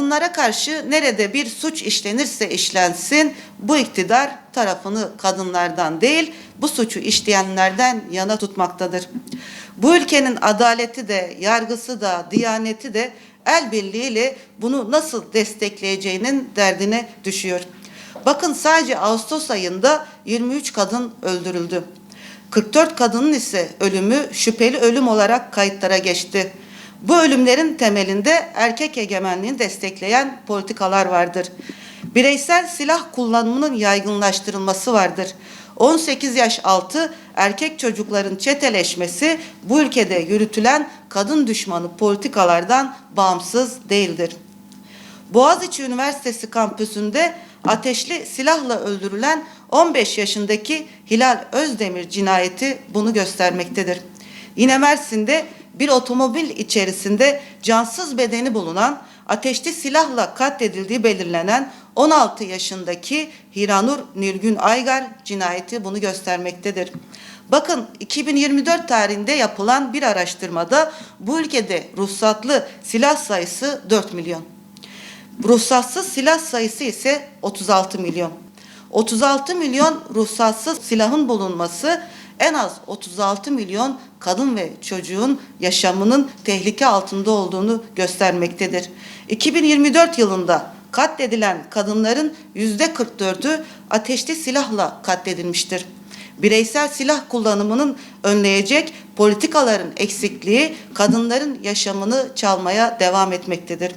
Kadınlara karşı nerede bir suç işlenirse işlensin bu iktidar tarafını kadınlardan değil bu suçu işleyenlerden yana tutmaktadır. Bu ülkenin adaleti de yargısı da diyaneti de el birliğiyle bunu nasıl destekleyeceğinin derdine düşüyor. Bakın sadece Ağustos ayında 23 kadın öldürüldü. 44 kadının ise ölümü şüpheli ölüm olarak kayıtlara geçti. Bu ölümlerin temelinde erkek egemenliğini destekleyen politikalar vardır. Bireysel silah kullanımının yaygınlaştırılması vardır. 18 yaş altı erkek çocukların çeteleşmesi bu ülkede yürütülen kadın düşmanı politikalardan bağımsız değildir. Boğaziçi Üniversitesi kampüsünde ateşli silahla öldürülen 15 yaşındaki Hilal Özdemir cinayeti bunu göstermektedir. Yine Mersin'de bir otomobil içerisinde cansız bedeni bulunan ateşli silahla katledildiği belirlenen 16 yaşındaki Hiranur Nilgün Aygar cinayeti bunu göstermektedir. Bakın 2024 tarihinde yapılan bir araştırmada bu ülkede ruhsatlı silah sayısı 4 milyon. Ruhsatsız silah sayısı ise 36 milyon. 36 milyon ruhsatsız silahın bulunması en az 36 milyon kadın ve çocuğun yaşamının tehlike altında olduğunu göstermektedir. 2024 yılında katledilen kadınların yüzde 44'ü ateşli silahla katledilmiştir. Bireysel silah kullanımının önleyecek politikaların eksikliği kadınların yaşamını çalmaya devam etmektedir.